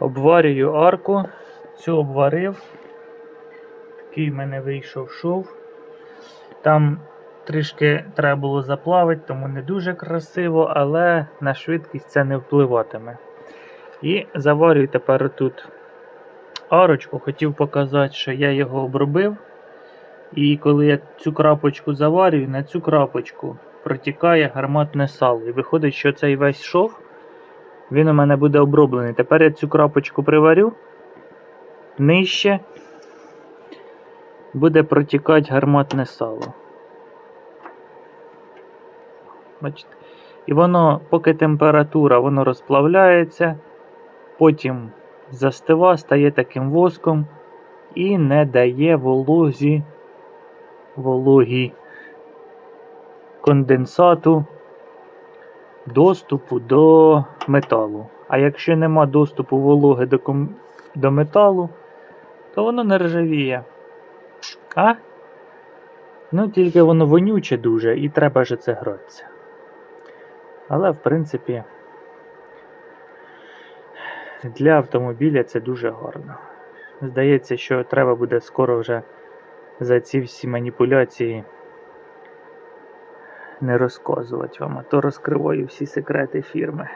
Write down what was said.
Обварюю арку. Цю обварив. Такий в мене вийшов шов. Там трішки треба було заплавити, тому не дуже красиво, але на швидкість це не впливатиме. І заварюю тепер тут арочку. Хотів показати, що я його обробив. І коли я цю крапочку заварюю, на цю крапочку протікає гарматне сало. І виходить, що цей весь шов він у мене буде оброблений. Тепер я цю крапочку приварю нижче буде протікати гарматне сало. Бачите? І воно, поки температура, воно розплавляється, потім застива, стає таким воском і не дає волозі, вологі конденсату доступу до металу. А якщо нема доступу вологи до, ком... до металу, то воно не ржавіє. А? Ну, тільки воно вонюче дуже і треба же це гратися. Але, в принципі, для автомобіля це дуже гарно. Здається, що треба буде скоро вже за ці всі маніпуляції не розказувати вам, а то розкриваю всі секрети фірми.